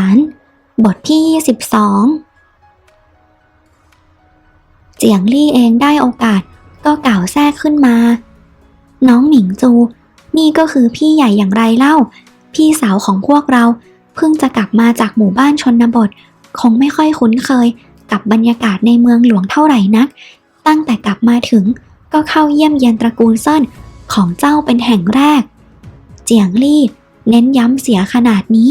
าน บทที่ 22 เจียงลี่เองได้โอกาสก็กล่าวแทรกขึ้นมา น้องหมิงจู นี่ก็คือพี่ใหญ่อย่างไรเล่า พี่สาวของพวกเราเพิ่งจะกลับมาจากหมู่บ้านชนบท คงไม่ค่อยคุ้นเคยกับบรรยากาศในเมืองหลวงเท่าไหร่นัก ตั้งแต่กลับมาถึงก็เข้าเยี่ยมเยียนตระกูลเซินของเจ้าเป็นแห่งแรก เจียงลี่เน้นย้ำเสียขนาดนี้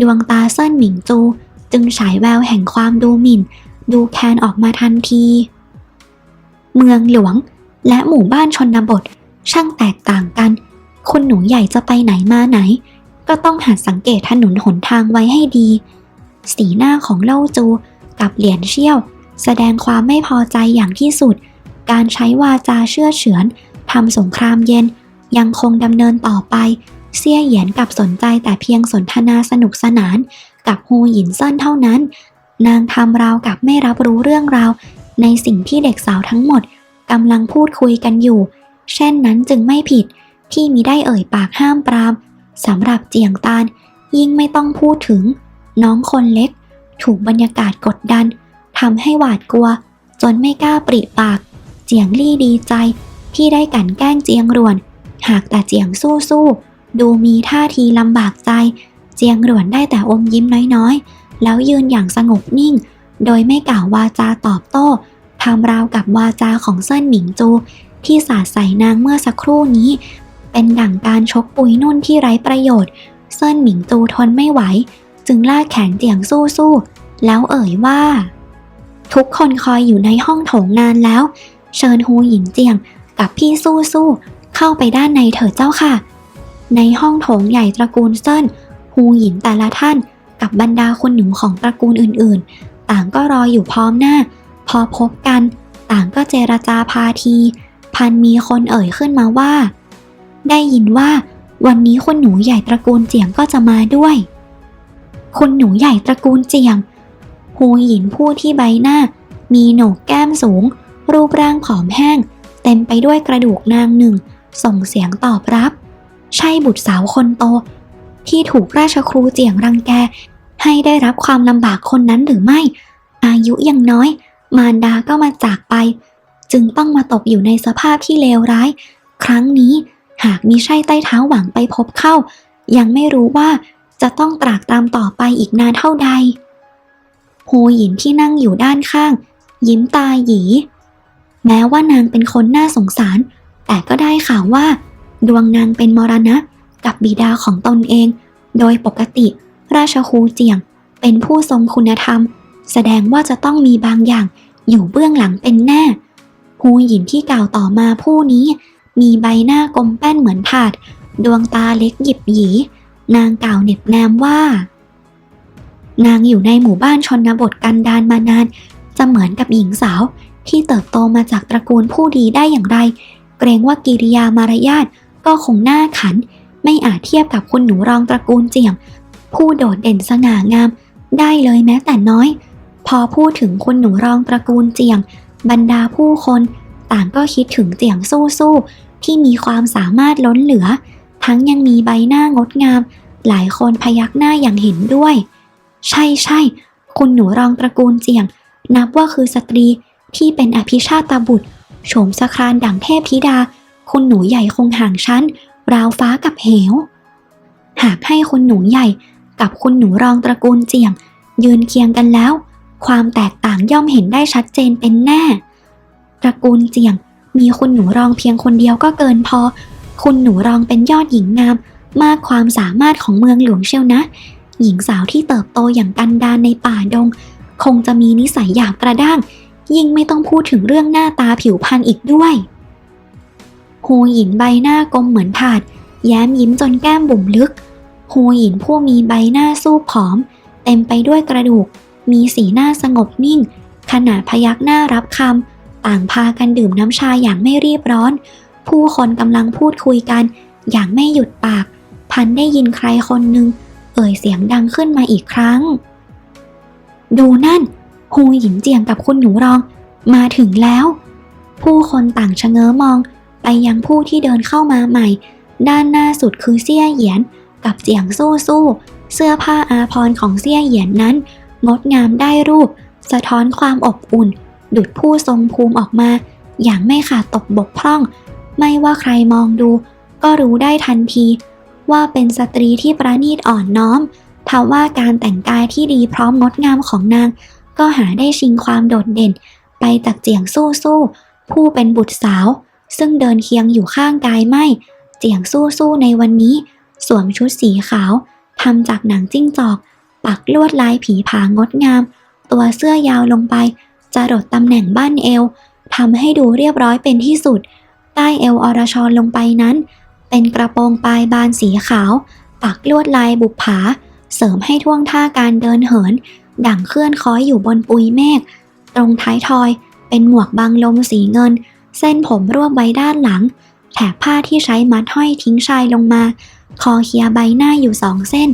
ดวงตาเซินหมิงจู จึงฉายแววแห่งความดูหมิ่น ดูแคนออกมาทันที เมืองหลวงและหมู่บ้านชนบท ช่างแตกต่างกัน คุณหนูใหญ่จะไปไหนมาไหน ก็ต้องหัดสังเกตถนนหนทางไว้ให้ดี สีหน้าของเล่าจูกับเหรียญเชี่ยว แสดงความไม่พอใจอย่างที่สุด การใช้วาจาเชื่อเฉือนทำสงครามเย็นยังคงดำเนินต่อไป เสี่ยเหยียนกับสนใจแต่เพียงสนทนาสนุกสนาน กับฮูหยินเซินเท่านั้น นางทำราวกับไม่รับรู้เรื่องราว ในสิ่งที่เด็กสาวทั้งหมดกำลังพูดคุยกันอยู่ เช่นนั้นจึงไม่ผิดที่มิได้เอ่ยปากห้ามปรามสำหรับเจียงตานยิ่งไม่ต้องพูดถึง น้องคนเล็ก ถูกบรรยากาศกดดันทำให้หวาดกลัว จนไม่กล้าปริปาก เจียงลี่ดีใจ ที่ได้กันแกล้งเจียงรวน หากแต่เจียงสู้สู้ๆ ดูมีท่าทีลำบากใจ เจียงรวนได้แต่อมยิ้มน้อยๆ แล้วยืนอย่างสงบนิ่ง โดยไม่กล่าววาจาตอบโต้ทำราวกับวาจาของเซินหมิงจู ที่สาดใส่นางเมื่อสักครู่นี้ เป็นดั่งการชกปุยนุ่นที่ไร้ประโยชน์ เซินหมิงจูทนไม่ไหว จึงลากแขนเจียงสู้สู้ๆแล้วเอ่ยว่า ทุกคนคอยอยู่ในห้องโถงนานแล้ว เชิญฮูหยินเจียงกับพี่สู้สู้ๆเข้าไปด้านในเถิดเจ้าค่ะ ในห้องโถงใหญ่ตระกูลเซินฮูหยินแต่ละท่านกับบรรดาคุณหนูของตระกูลอื่นๆ ต่างก็รออยู่พร้อมหน้า พอพบกัน ต่างก็เจรจาพาที พันมีคนเอ่ยขึ้นมาว่า ได้ยินว่า วันนี้คุณหนูใหญ่ตระกูลเจียงก็จะมาด้วย คุณหนูใหญ่ตระกูลเจียงฮูหยินผู้ที่ใบหน้า มีโหนกแก้มสูง รูปร่างผอมแห้ง เต็มไปด้วยกระดูกนางหนึ่ง ส่งเสียงตอบรับ ใช่บุตรสาวคนโต ที่ถูกราชครูเจียงรังแก ให้ได้รับความลำบากคนนั้นหรือไม่ อายุยังน้อย มารดาก็มาจากไป จึงต้องมาตกอยู่ในสภาพที่เลวร้าย ครั้งนี้หากมีใช่ใต้เท้าหวังไปพบเข้า ยังไม่รู้ว่าจะต้องตรากตรำต่อไปอีกนานเท่าใดโฮหยินที่นั่งอยู่ด้านข้าง ยิ้มตาหยี แม้ว่านางเป็นคนน่าสงสาร แต่ก็ได้ข่าวว่า ดวงนางเป็นมรณะกับบิดาของตนเอง โดยปกติราชครูเจียง เป็นผู้ทรงคุณธรรม แสดงว่าจะต้องมีบางอย่างอยู่เบื้องหลังเป็นแน่ฮูหยินที่กล่าวต่อมาผู้นี้ มีใบหน้ากลมแป้นเหมือนถาด ดวงตาเล็กหยิบหยี นางกล่าวเน็บแนมว่า นางอยู่ในหมู่บ้านชนบทกันดานมานาน จะเหมือนกับหญิงสาวที่เติบโตมาจากตระกูลผู้ดีได้อย่างไร เกรงว่ากิริยามารยาท ก็คงหน่าขัน ไม่อาจเทียบกับคุณหนูรองตระกูลเจียง ผู้โดดเด่นสง่างาม ได้เลยแม้แต่น้อย พอพูดถึงคุณหนูรองตระกูลเจียง บรรดาผู้คนต่างก็คิดถึงเจียงสู้ๆที่มีความสามารถล้นเหลือ ทั้งยังมีใบหน้างดงาม หลายคนพยักหน้าอย่างเห็นด้วย ใช่ใช่คุณหนูรองตระกูลเจียง นับว่าคือสตรีที่เป็นอภิชาตบุตรโฉมสครานดั่งเทพธิดา คุณหนูใหญ่คงห่างชั้นราวฟ้ากับเหว หากให้คุณหนูใหญ่กับคุณหนูรองตระกูลเจียง ยืนเคียงกันแล้ว ความแตกต่างย่อมเห็นได้ชัดเจนเป็นแน่ ตระกูลเจียง มีคุณหนูรองเพียงคนเดียวก็เกินพอ คุณหนูรองเป็นยอดหญิงงาม มากความสามารถของเมืองหลวงเชียวนะ หญิงสาวที่เติบโตอย่างกันดานในป่าดง คงจะมีนิสัยหยาบกระด้าง ยิ่งไม่ต้องพูดถึงเรื่องหน้าตาผิวพรรณอีกด้วย ฮูหินใบหน้ากลมเหมือนถาด แย้มยิ้มจนแก้มบุ๋มลึกฮูหินผู้มีใบหน้าสู้ผอม เต็มไปด้วยกระดูก มีสีหน้าสงบนิ่ง ขณะพยักหน้ารับคำต่างพากันดื่มน้ำชาอย่างไม่รีบร้อน ผู้คนกำลังพูดคุยกัน อย่างไม่หยุดปาก พันได้ยินใครคนหนึ่งเอ่ยเสียงดังขึ้นมาอีกครั้ง ดูนั่นฮูหยินเจียงกับคุณหนูรอง มาถึงแล้ว ผู้คนต่างชะเง้อมอง ไปยังผู้ที่เดินเข้ามาใหม่ ด้านหน้าสุดคือเซี่ยเหยียน กับเจียงสู้สู้เสื้อผ้าอาภรของเสี่ยเหยียนนั้น งดงามได้รูป สะท้อนความอบอุ่น ดุดผู้ทรงภูมิออกมา อย่างไม่ขาดตกบกพร่อง ไม่ว่าใครมองดู ก็รู้ได้ทันที ว่าเป็นสตรีที่ประณีตอ่อนน้อมทว่าการแต่งกายที่ดีพร้อมงดงามของนาง ก็หาได้ชิงความโดดเด่น ไปจากเจียงสู้สู้ผู้เป็นบุตรสาว ซึ่งเดินเคียงอยู่ข้างกายไม่เจียงสู้สู้ในวันนี้ สวมชุดสีขาวทำจากหนังจิ้งจอก ปักลวดลายผีผางดงาม ตัวเสื้อยาวลงไปจะรดตำแหน่งบ้านเอวทำให้ดูเรียบร้อยเป็นที่สุด ใต้เอวอรชรลงไปนั้น เป็นกระโปรงปลายบานสีขาว ปักลวดลายบุปผา เสริมให้ท่วงท่าการเดินเหิน ดั่งเคลื่อนค้อยอยู่บนปุยเมฆตรงท้ายทอย เป็นหมวกบังลมสีเงิน เส้นผมรวบไว้ด้านหลัง แถบผ้าที่ใช้มัดห้อยทิ้งชายลงมา คอเคียใบหน้าอยู่สองเส้น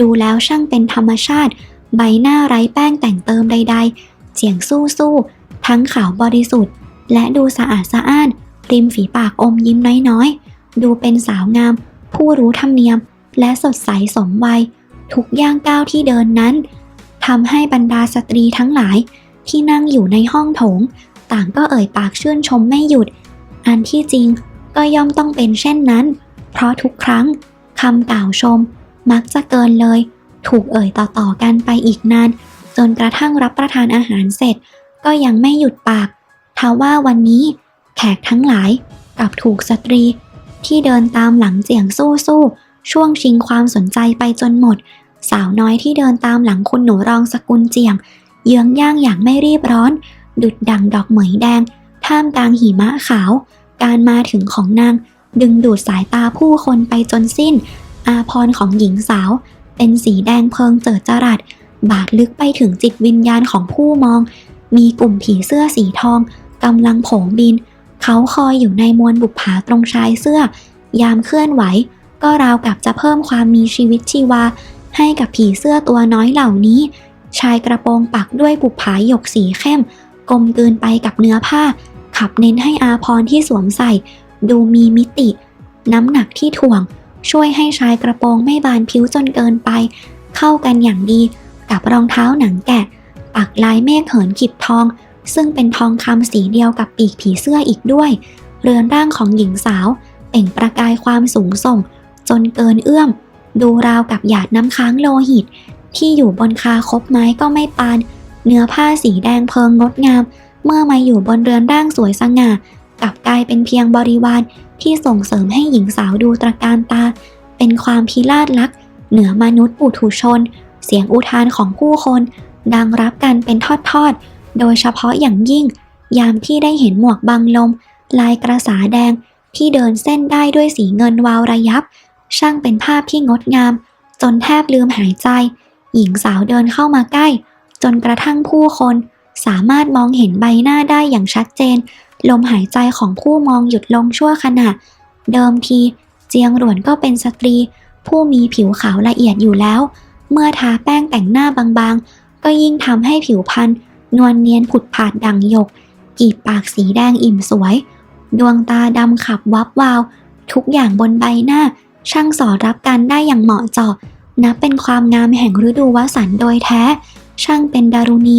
ดูแล้วช่างเป็นธรรมชาติ ใบหน้าไร้แป้งแต่งเติมใด ๆเจียงสู้สู้ๆทั้งขาวบริสุทธิ์ และดูสะอาดสะอ้าน ริมฝีปากอมยิ้มน้อยๆ ดูเป็นสาวงาม ผู้รู้ธรรมเนียม และสดใสสมวัย ทุกย่างก้าวที่เดินนั้นทำให้บรรดาสตรีทั้งหลายที่นั่งอยู่ในห้องโถง ต่างก็เอ่ยปากชื่นชมไม่หยุด อันที่จริงก็ย่อมต้องเป็นเช่นนั้น เพราะทุกครั้งคำกล่าวชม มักจะเกินเลย ถูกเอ่ยต่อๆกันไปอีกนาน จนกระทั่งรับประทานอาหารเสร็จ ก็ยังไม่หยุดปากทว่าวันนี้แขกทั้งหลายกลับถูกสตรี ที่เดินตามหลังเจียงสู้สู้ๆช่วงชิงความสนใจไปจนหมด สาวน้อยที่เดินตามหลังคุณหนูรองสกุลเจียง เยื้องย่างอย่างไม่รีบร้อน ดุดดังดอกเหมยแดง ท่ามกลางหิมะขาว การมาถึงของนาง ดึงดูดสายตาผู้คนไปจนสิ้น อาพรของหญิงสาว เป็นสีแดงเพลิงเจิดจรัส บาดลึกไปถึงจิตวิญญาณของผู้มอง มีกลุ่มผีเสื้อสีทองกำลังโผงบิน เขาคอยอยู่ในมวลบุปผาตรงชายเสื้อ ยามเคลื่อนไหว ก็ราวกับจะเพิ่มความมีชีวิตชีวา ให้กับผีเสื้อตัวน้อยเหล่านี้ ชายกระโปรงปักด้วยบุปผาหยกสีเข้ม ลมกลืนไปกับเนื้อผ้า ขับเน้นให้อาพรที่สวมใส่ ดูมีมิติ น้ำหนักที่ถ่วง ช่วยให้ชายกระโปรงไม่บานผิวจนเกินไป เข้ากันอย่างดีกับรองเท้าหนังแกะ ปักลายเมฆเหินขีบทอง ซึ่งเป็นทองคำสีเดียวกับปีกผีเสื้ออีกด้วย เรือนร่างของหญิงสาวเป่งประกายความสูงส่ง จนเกินเอื้อม ดูราวกับหยาดน้ำค้างโลหิต ที่อยู่บนคาคบไม้ก็ไม่ปาน เนื้อผ้าสีแดงเพลิงงดงาม เมื่อมาอยู่บนเรือนร่างสวยสง่ากลับกลายเป็นเพียงบริวารที่ส่งเสริมให้หญิงสาวดูตระการตา เป็นความพิราศลักษ์เหนือมนุษย์ปุถุชน เสียงอุทานของผู้คน ดังรับกันเป็นทอดๆ โดยเฉพาะอย่างยิ่ง ยามที่ได้เห็นหมวกบังลม ลายกระสาแดงที่เดินเส้นได้ด้วยสีเงินวาวระยับ ช่างเป็นภาพที่งดงาม จนแทบลืมหายใจ หญิงสาวเดินเข้ามาใกล้ จนกระทั่งผู้คนสามารถมองเห็นใบหน้าได้อย่างชัดเจน ลมหายใจของผู้มองหยุดลงชั่วขณะ เดิมทีเจียงหลวนก็เป็นสตรี ผู้มีผิวขาวละเอียดอยู่แล้ว เมื่อทาแป้งแต่งหน้าบางๆ ก็ยิ่งทำให้ผิวพรรณนวลเนียนผุดผาดดังหยก กีบปากสีแดงอิ่มสวย ดวงตาดำขับวับวาว ทุกอย่างบนใบหน้า ช่างสอดรับกันได้อย่างเหมาะเจาะนับเป็นความงามแห่งฤดูวสันต์โดยแท้ ช่างเป็นดารุณี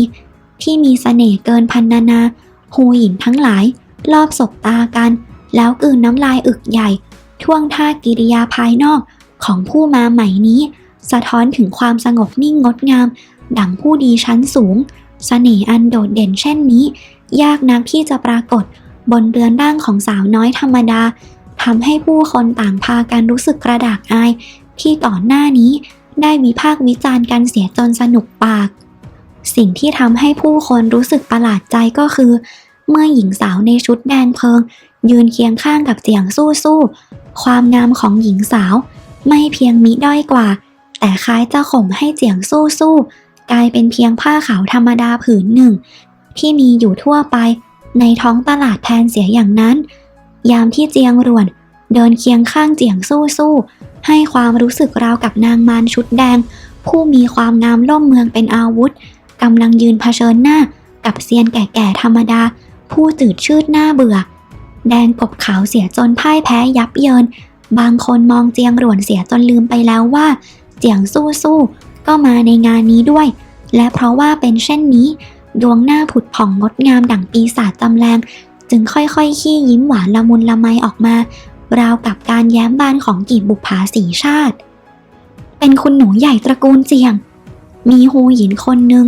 ที่มีเสน่ห์เกินพันนานาหูหญิงทั้งหลาย รอบสบตากัน แล้วกืนน้ำลายอึกใหญ่ ท่วงท่ากิริยาภายนอกของผู้มาใหม่นี้ สะท้อนถึงความสงบนิ่งงดงาม ดังผู้ดีชั้นสูงเสน่ห์อันโดดเด่นเช่นนี้ ยากนักที่จะปรากฏบนเรือนร่างของสาวน้อยธรรมดาทำให้ผู้คนต่างพากันรู้สึกกระดากอาย ที่ก่อนหน้านี้ได้วิพากษ์วิจารณ์กันเสียจนสนุกปาก สิ่งที่ทำให้ผู้คนรู้สึกประหลาดใจก็คือ เมื่อหญิงสาวในชุดแดงเพลิง ยืนเคียงข้างกับเจียงสู้สู้ความงามของหญิงสาว ไม่เพียงมิด้อยกว่า แต่คล้ายจะข่มให้เจียงสู้สู้กลายเป็นเพียงผ้าขาวธรรมดาผืนหนึ่ง ที่มีอยู่ทั่วไป ในท้องตลาดแทนเสียอย่างนั้น ยามที่เจียงรวน เดินเคียงข้างเจียงสู้สู้ให้ความรู้สึกราวกับนางมารชุดแดง ผู้มีความงามล่มเมืองเป็นอาวุธ กำลังยืนเผชิญหน้ากับเซียนแก่ๆธรรมดา ผู้จืดชืดหน้าเบื่อ แดงกบขาวเสียจนพ่ายแพ้ยับเยิน บางคนมองเจียงหลวนเสียจนลืมไปแล้วว่า เจียงสู้สู้ก็มาในงานนี้ด้วย และเพราะว่าเป็นเช่นนี้ ดวงหน้าผุดผ่องงดงามดั่งปีศาจจำแรง จึงค่อยๆ ขี้ยิ้มหวานละมุนละไมออกมา ราวกับการแย้มบานของกีบบุปผาสีชาติ เป็นคุณหนูใหญ่ตระกูลเจียง มีฮูหยินคนหนึ่ง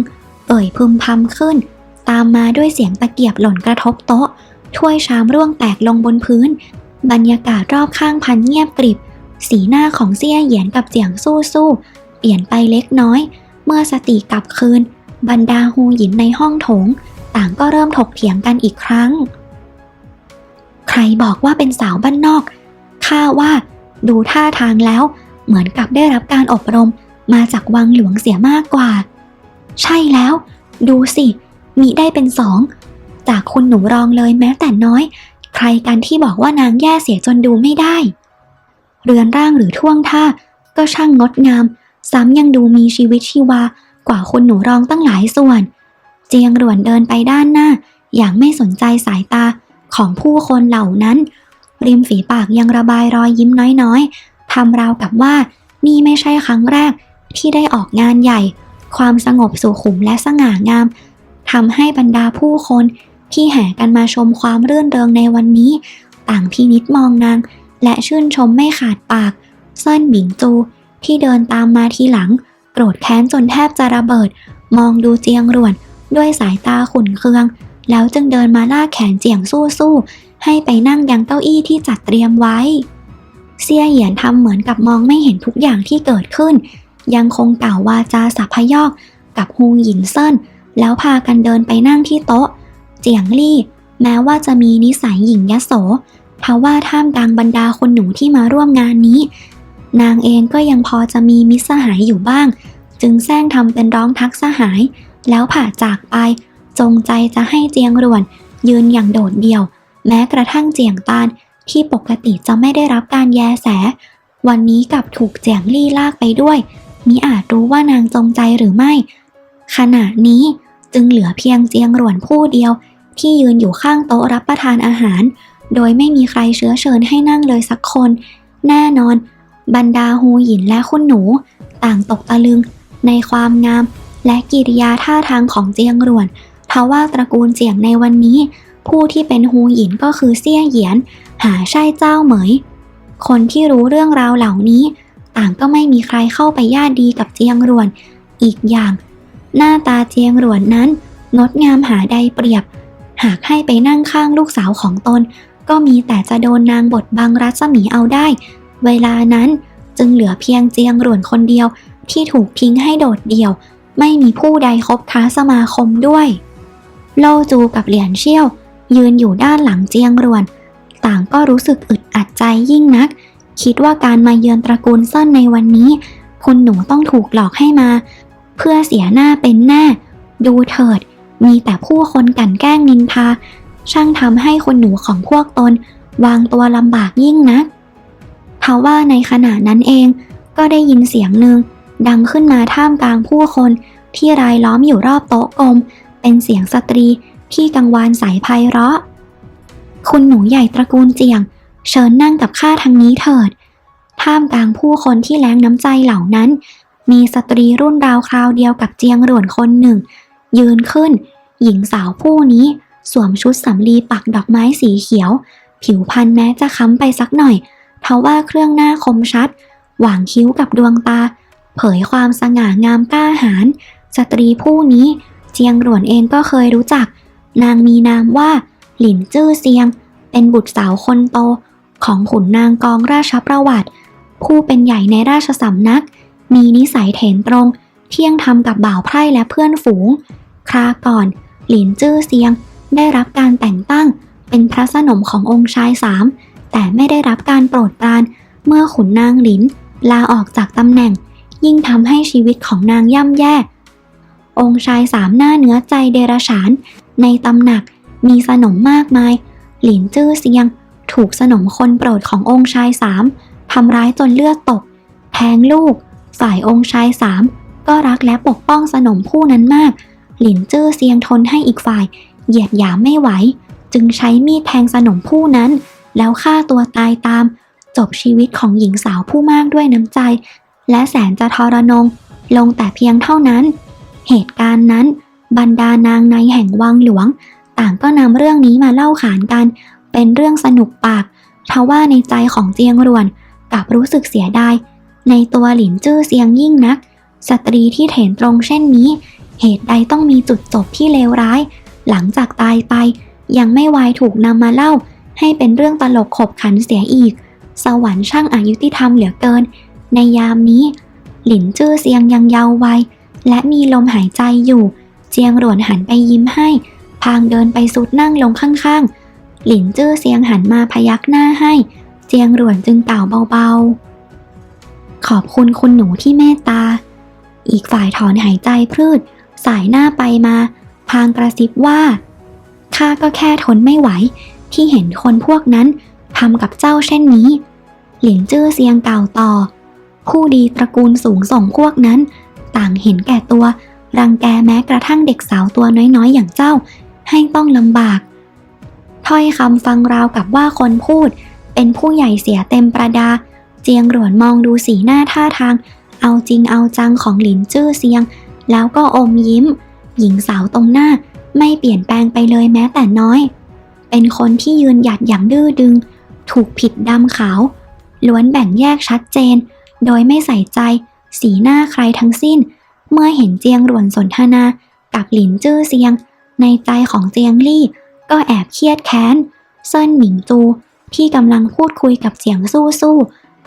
เอ่ยพึมพำขึ้น ตามมาด้วยเสียงตะเกียบหล่นกระทบโต๊ะ ถ้วยชามร่วงแตกลงบนพื้น บรรยากาศรอบข้างพันเงียบกริบ สีหน้าของเซี่ยเหยียนกับเจียงสู้สู้เปลี่ยนไปเล็กน้อย เมื่อสติกลับคืน บรรดาฮูหยินในห้องโถง ต่างก็เริ่มถกเถียงกันอีกครั้ง ใครบอกว่าเป็นสาวบ้านนอกข้าว่า ดูท่าทางแล้ว เหมือนกับได้รับการอบรม มาจากวังหลวงเสียมากกว่า ใช่แล้ว ดูสิมีได้เป็นสอง จากคุณหนูรองเลยแม้แต่น้อย ใครกันที่บอกว่านางแย่เสียจนดูไม่ได้ เรือนร่างหรือท่วงท่า ก็ช่างงดงาม ซ้ำยังดูมีชีวิตชีวากว่าคุณหนูรองตั้งหลายส่วน เจียงหลวนเดินไปด้านหน้า อย่างไม่สนใจสายตาของผู้คนเหล่านั้น ริมฝีปากยังระบายรอยยิ้มน้อยๆทำราวกับว่านี่ไม่ใช่ครั้งแรก ที่ได้ออกงานใหญ่ ความสงบสุขุมและสง่างามทำให้บรรดาผู้คนที่แห่กันมาชมความเรื่นเริงในวันนี้ ต่างพินิจมองนาง และชื่นชมไม่ขาดปาก เซินหมิงจู ที่เดินตามมาทีหลัง โกรธแค้นจนแทบจะระเบิด มองดูเจียงหลวน ด้วยสายตาขุ่นเคือง แล้วจึงเดินมาลากแขนเจียงสู้ๆให้ไปนั่งยังเก้าอี้ที่จัดเตรียมไว้ เซียเหยียนทำเหมือนกับมองไม่เห็นทุกอย่างที่เกิดขึ้น ยังคงกล่าววาจาสัพยอกกับฮูหยินเซินแล้วพากันเดินไปนั่งที่โต๊ะ เจียงลี่ แม้ว่าจะมีนิสัยหญิงยโสทว่าท่ามกลางบรรดาคนหนูที่มาร่วมงานนี้ นางเองก็ยังพอจะมีมิตรสหายอยู่บ้าง จึงแซงทำเป็นร้องทักสหาย แล้วผ่าจากไป จงใจจะให้เจียงหลวน ยืนอย่างโดดเดี่ยว แม้กระทั่งเจียงตานที่ปกติจะไม่ได้รับการแยแส วันนี้กลับถูกเจียงลี่ลากไปด้วย มิอาจรู้ว่านางจงใจหรือไม่ ขณะนี้จึงเหลือเพียงเจียงหลวนผู้เดียว ที่ยืนอยู่ข้างโต๊ะรับประทานอาหาร โดยไม่มีใครเชื้อเชิญให้นั่งเลยสักคน แน่นอน บรรดาฮูหยินและคุณหนู ต่างตกตะลึง ในความงาม และกิริยาท่าทางของเจียงหลวนเพราะว่าตระกูลเจียงในวันนี้ ผู้ที่เป็นฮูหยินก็คือเซี่ยเหยียน หาใช่เจ้าเหมย คนที่รู้เรื่องราวเหล่านี้ ต่างก็ไม่มีใครเข้าไปญาติดีกับเจียงหลวน อีกอย่าง หน้าตาเจียงหลวนนั้นงดงามหาใดเปรียบ หากให้ไปนั่งข้างลูกสาวของตน ก็มีแต่จะโดนนางบทบังรัศมีเอาได้ เวลานั้นจึงเหลือเพียงเจียงหลวนคนเดียวที่ถูกทิ้งให้โดดเดี่ยว ไม่มีผู้ใดคบค้าสมาคมด้วย โลจูกับเหลียนเชี่ยว ยืนอยู่ด้านหลังเจียงหลวน ต่างก็รู้สึกอึดอัดใจยิ่งนัก คิดว่าการมาเยือนตระกูลเซินในวันนี้ คุณหนูต้องถูกหลอกให้มา เพื่อเสียหน้าเป็นแน่ ดูเถิด มีแต่ผู้คนกลั่นแกล้งนินทา ช่างทำให้คนหนูของพวกตน วางตัวลำบากยิ่งนักทว่าในขณะนั้นเอง ก็ได้ยินเสียงหนึ่งดังขึ้นมาท่ามกลางผู้คนที่รายล้อมอยู่รอบโต๊ะกลม เป็นเสียงสตรีที่กังวานสายไพเราะ คุณหนูใหญ่ตระกูลเจียง เชิญนั่งกับข้าทางนี้เถิด ท่ามกลางผู้คนที่แล้งน้ำใจเหล่านั้น มีสตรีรุ่นราวคราวเดียวกับเจียงหลวนคนหนึ่ง ยืนขึ้น หญิงสาวผู้นี้ สวมชุดสำลีปักดอกไม้สีเขียว ผิวพรรณแม้จะค้ำไปสักหน่อยทว่าเครื่องหน้าคมชัด หว่างคิ้วกับดวงตา เผยความสง่างามกล้าหาญสตรีผู้นี้เจียงหลวนเองก็เคยรู้จัก นางมีนามว่า หลินจื้อเซียง เป็นบุตรสาวคนโต ของขุนนางกองราชประวัติ ผู้เป็นใหญ่ในราชสำนัก มีนิสัยเถนตรง เที่ยงธรรมกับบ่าวไพร่และเพื่อนฝูง คราก่อน หลินจื้อเซียง ได้รับการแต่งตั้ง เป็นพระสนมขององค์ชายสามแต่ไม่ได้รับการโปรดปราน เมื่อขุนนางหลิน ลาออกจากตำแหน่ง ยิ่งทำให้ชีวิตของนางย่ำแย่ องค์ชายสามหน้าเนื้อใจเดรฉาน ในตำหนักมีสนมมากมาย หลินจื้อเซียง ถูกสนมคนโปรดขององค์ชายสามทำร้ายจนเลือดตก แทงลูก ฝ่ายองค์ชายสามก็รักและปกป้องสนมผู้นั้นมาก หลินจื้อเซียงทนให้อีกฝ่าย เหยียดหยามไม่ไหว จึงใช้มีดแทงสนมผู้นั้น แล้วฆ่าตัวตายตาม จบชีวิตของหญิงสาวผู้มากด้วยน้ำใจ และแสนจะทรนง ลงแต่เพียงเท่านั้น เหตุการณ์นั้น บรรดานางในแห่งวังหลวง ต่างก็นำเรื่องนี้มาเล่าขานกัน เป็นเรื่องสนุกปากทว่าในใจของเจียงรวนกลับรู้สึกเสียดายในตัวหลินจื้อเซียงยิ่งนัก สตรีที่เถนตรงเช่นนี้ เหตุใดต้องมีจุดจบที่เลวร้าย หลังจากตายไป ยังไม่วายถูกนำมาเล่า ให้เป็นเรื่องตลกขบขันเสียอีก สวรรค์ช่างอายุติธรรมเหลือเกิน ในยามนี้ หลินจื้อเซียงยังเยาว์วัยและมีลมหายใจอยู่ เจียงหลวนหันไปยิ้มให้ พางเดินไปสุดนั่งลงข้างๆ หลินจื้อเซียงหันมาพยักหน้าให้ เจียงหลวนจึงกล่าวเบาๆ ขอบคุณคุณหนูที่เมตตา อีกฝ่ายถอนหายใจพรืด สายหน้าไปมา พางกระซิบว่า ข้าก็แค่ทนไม่ไหว ที่เห็นคนพวกนั้นทำกับเจ้าเช่นนี้ หลินจื้อเซียงกล่าวต่อ ผู้ดีตระกูลสูงส่งพวกนั้น ต่างเห็นแก่ตัว รังแกแม้กระทั่งเด็กสาวตัวน้อยๆ อย่างเจ้า ให้ต้องลำบาก ถ้อยคำฟังราวกับว่าคนพูด เป็นผู้ใหญ่เสียเต็มประดา เจียงหลวนมองดูสีหน้าท่าทาง เอาจริงเอาจังของหลินจื้อเซียง แล้วก็อมยิ้ม หญิงสาวตรงหน้าไม่เปลี่ยนแปลงไปเลยแม้แต่น้อย เป็นคนที่ยืนหยัดอย่างดื้อดึง ถูกผิดดำขาว ล้วนแบ่งแยกชัดเจน โดยไม่ใส่ใจ สีหน้าใครทั้งสิ้น เมื่อเห็นเจียงหลวนสนทนา กับหลินจื้อเซียง ในใจของเจียงลี่ ก็แอบเครียดแค้นเซินหมิงจูที่กำลังพูดคุยกับเจียงสู้สู้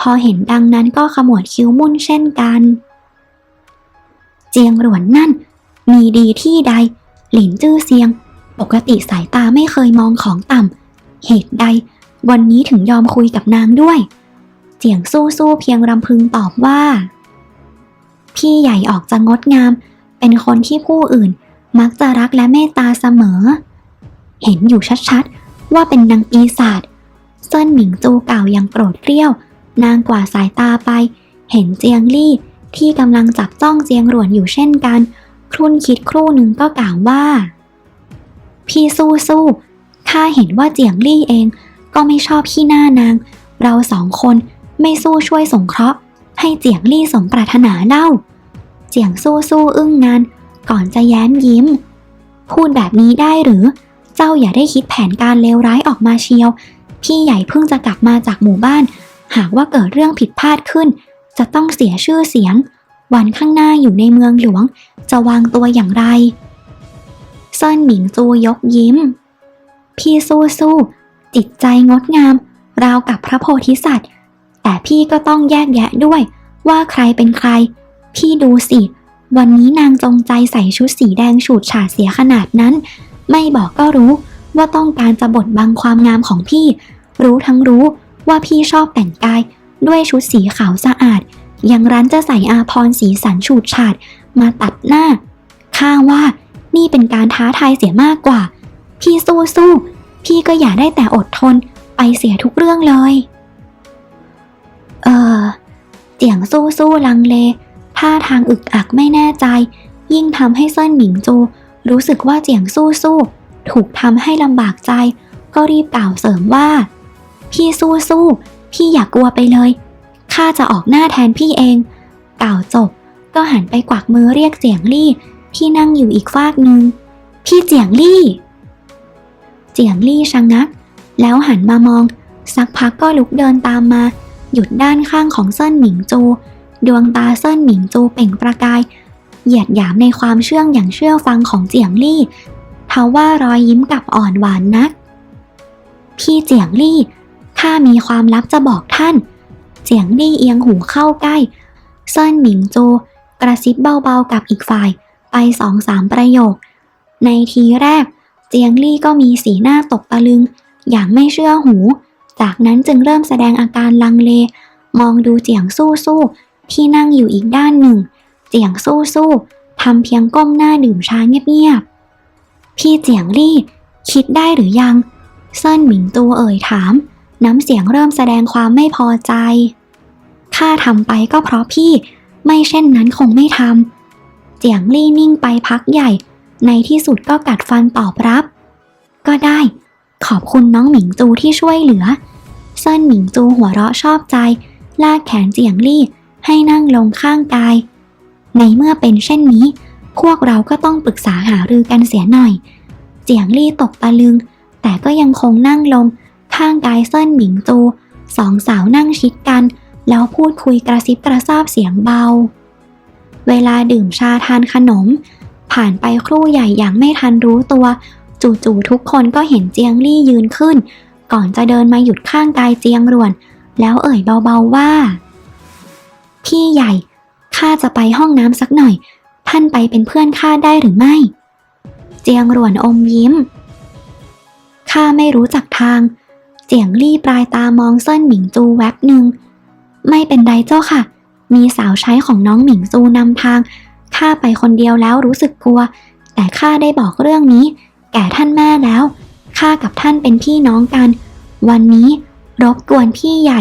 พอเห็นดังนั้นก็ขมวดคิ้วมุ่นเช่นกัน เจียงหลวนนั่น มีดีที่ใด หลินจื้อเซียง ปกติสายตาไม่เคยมองของต่ำเหตุใด วันนี้ถึงยอมคุยกับนางด้วย เจียงสู้สู้เพียงรำพึงตอบว่า พี่ใหญ่ออกจะงดงาม เป็นคนที่ผู้อื่น มักจะรักและเมตตาเสมอ เห็นอยู่ชัดๆ ว่าเป็นนางปีศาจเซินหมิงจูเก่าย่างโกรธเกรี้ยว นางกว่าดสายตาไป เห็นเจียงลี่ที่กำลังจับจ้องเจียงหลวนอยู่เช่นกัน ครุ่นคิดครู่หนึ่งก็กล่าวว่า พี่สู้สู้ข้าเห็นว่าเจียงลี่เอง ก็ไม่ชอบขี้หน้านาง เราสองคนไม่สู้ช่วยสงเคราะห์ ให้เจียงลี่สมปรารถนาเล่า เจียงสู้สู้อึ้งงาน ก่อนจะแย้มยิ้ม พูดแบบนี้ได้หรือ เจ้าอย่าได้คิดแผนการเลวร้ายออกมาเชียว พี่ใหญ่เพิ่งจะกลับมาจากหมู่บ้าน หากว่าเกิดเรื่องผิดพลาดขึ้น จะต้องเสียชื่อเสียง วันข้างหน้าอยู่ในเมืองหลวง จะวางตัวอย่างไรเซินหมิงจูยกยิ้ม พี่สู้สู้จิตใจงดงาม ราวกับพระโพธิสัตว์ แต่พี่ก็ต้องแยกแยะด้วย ว่าใครเป็นใคร พี่ดูสิ วันนี้นางจงใจใส่ชุดสีแดงฉูดฉาดเสียขนาดนั้น ไม่บอกก็รู้ว่าต้องการจะบดบังความงามของพี่ รู้ทั้งรู้ว่าพี่ชอบแต่งกาย ด้วยชุดสีขาวสะอาด ยังรั้นจะใส่อาพรสีสันฉูดฉาดมาตัดหน้า ข้าว่านี่เป็นการท้าทายเสียมากกว่า พี่สู้สู้พี่ก็อย่าได้แต่อดทนไปเสียทุกเรื่องเลย เออเจียงสู้สู้ลังเลท่าทางอึกอักไม่แน่ใจ ยิ่งทำให้เซินหมิงจู รู้สึกว่าเจียงสู้สู้ถูกทำให้ลำบากใจ ก็รีบกล่าวเสริมว่า พี่สู้สู้พี่อย่ากกลัวไปเลยข้าจะออกหน้าแทนพี่เอง กล่าวจบ ก็หันไปกวักมือเรียกเจียงลี่ที่นั่งอยู่อีกฟากหนึ่งพี่เจียงลี่ เจียงลี่ชะงงัก แล้วหันมามอง สักพักก็ลุกเดินตามมา หยุดด้านข้างของเซินหมิงจู ดวงตาเซินหมิงจูเปล่งประกาย เหยียดหยามในความเชื่องอย่างเชื่อฟังของเจียงลี่ทว่ารอยยิ้มกลับอ่อนหวานนัก พี่เจียงลี่ข้ามีความลับจะบอกท่าน เจียงลี่เอียงหูเข้าใกล้เซินหมิงโจกระซิบเบาๆกับอีกฝ่ายไปสองสามประโยค ในทีแรก เจียงลี่ก็มีสีหน้าตกตะลึง อย่างไม่เชื่อหู จากนั้นจึงเริ่มแสดงอาการลังเล มองดูเจียงสู้สู้ๆที่นั่งอยู่อีกด้านหนึ่ง เจียงสู้สู้ทำเพียงก้มหน้าดื่มชาเงียบๆ พี่เจียงลี่ คิดได้หรือยัง เซินหมิงตูเอ่ยถาม น้ำเสียงเริ่มแสดงความไม่พอใจ ข้าทำไปก็เพราะพี่ ไม่เช่นนั้นคงไม่ทำ เจียงลี่นิ่งไปพักใหญ่ ในที่สุดก็กัดฟันตอบรับ ก็ได้ ขอบคุณน้องหมิงจูที่ช่วยเหลือ เซินหมิงจูหัวเราะชอบใจ ลากแขนเจียงลี่ให้นั่งลงข้างกาย ในเมื่อเป็นเช่นนี้ พวกเราก็ต้องปรึกษาหารือกันเสียหน่อย เจียงลี่ตกตะลึง แต่ก็ยังคงนั่งลง ข้างกายเซินหมิงจู สองสาวนั่งชิดกัน แล้วพูดคุยกระซิบกระซาบเสียงเบา เวลาดื่มชาทานขนม ผ่านไปครู่ใหญ่อย่างไม่ทันรู้ตัว จู่ๆทุกคนก็เห็นเจียงลี่ยืนขึ้น ก่อนจะเดินมาหยุดข้างกายเจียงรวน แล้วเอ่ยเบาๆว่า พี่ใหญ่ ข้าจะไปห้องน้ำสักหน่อย ท่านไปเป็นเพื่อนข้าได้หรือไม่ เจียงรวนอมยิ้ม ข้าไม่รู้จักทาง เจียงลี่ปลายตามองเส้นหมิงจูแวบหนึ่ง ไม่เป็นไรเจ้าค่ะ มีสาวใช้ของน้องหมิงจูนำทาง ข้าไปคนเดียวแล้วรู้สึกกลัว แต่ข้าได้บอกเรื่องนี้ แก่ท่านแม่แล้ว ข้ากับท่านเป็นพี่น้องกัน วันนี้รบกวนพี่ใหญ่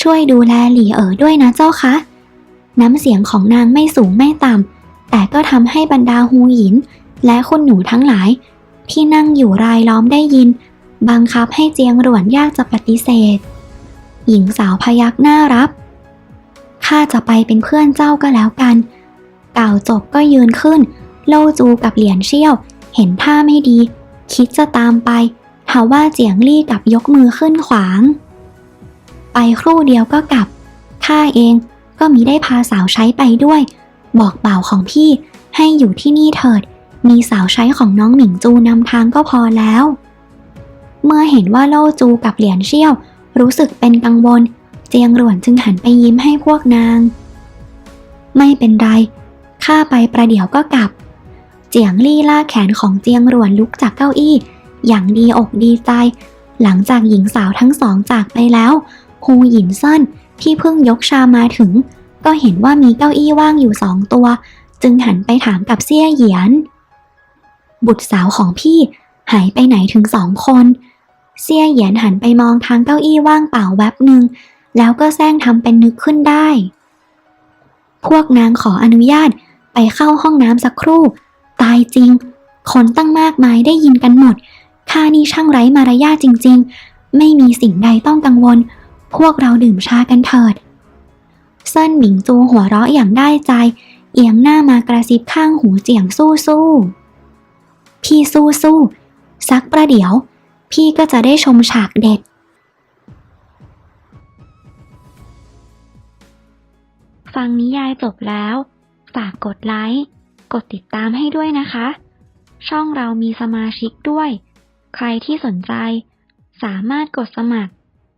ช่วยดูแลหลี่เอ๋อด้วยนะเจ้าคะ น้ำเสียงของนางไม่สูงไม่ต่ำ แต่ก็ทำให้บรรดาฮูหยิน และคนหนูทั้งหลาย ที่นั่งอยู่รายล้อมได้ยิน บังคับให้เจียงหลวนยากจะปฏิเสธ หญิงสาวพยักหน้ารับ ข้าจะไปเป็นเพื่อนเจ้าก็แล้วกัน กล่าวจบก็ยืนขึ้น โลจูกับเหรียญเชี่ยว เห็นท่าไม่ดี คิดจะตามไปทว่าเจียงลี่กับยกมือขึ้นขวาง ไปครู่เดียวก็กลับข้าเอง ก็มิได้พาสาวใช้ไปด้วย บอกเบ่าวของพี่ให้อยู่ที่นี่เถิด มีสาวใช้ของน้องหมิงจูนำทางก็พอแล้ว เมื่อเห็นว่าโล่จูกับเหรียญเชี่ยว รู้สึกเป็นกังวล เจียงหลวนจึงหันไปยิ้มให้พวกนาง ไม่เป็นไรข้าไปประเดี๋ยวก็กลับ เจียงลี่ลากแขนของเจียงหลวนลุกจากเก้าอี้ อย่างดีอกดีใจ หลังจากหญิงสาวทั้งสองจากไปแล้วฮูหยินเซิน ที่เพิ่งยกชามาถึง ก็เห็นว่ามีเก้าอี้ว่างอยู่สองตัว จึงหันไปถามกับเซี่ยเหยียน บุตรสาวของพี่หายไปไหนถึงสองคนเซี่ยเหยียนหันไปมองทางเก้าอี้ว่างเปล่าแวบหนึ่งแล้วก็แซงทำเป็นนึกขึ้นได้ พวกนางขออนุญาตไปเข้าห้องน้ำสักครู่ ตายจริง คนตั้งมากมายได้ยินกันหมดข้านี่ช่างไร้มารยาทจริง ๆ ไม่มีสิ่งใดต้องกังวล พวกเราดื่มชากันเถิด เซินหมิงจูหัวเราะอย่างได้ใจ เอียงหน้ามากระซิบข้างหูเจียงสู้สู้พี่สู้สู้สักประเดี๋ยว พี่ก็จะได้ชมฉากเด็ด ฟังนิยายจบแล้ว ฝากกดไลค์ กดติดตามให้ด้วยนะคะ ช่องเรามีสมาชิกด้วย ใครที่สนใจ สามารถกดสมัคร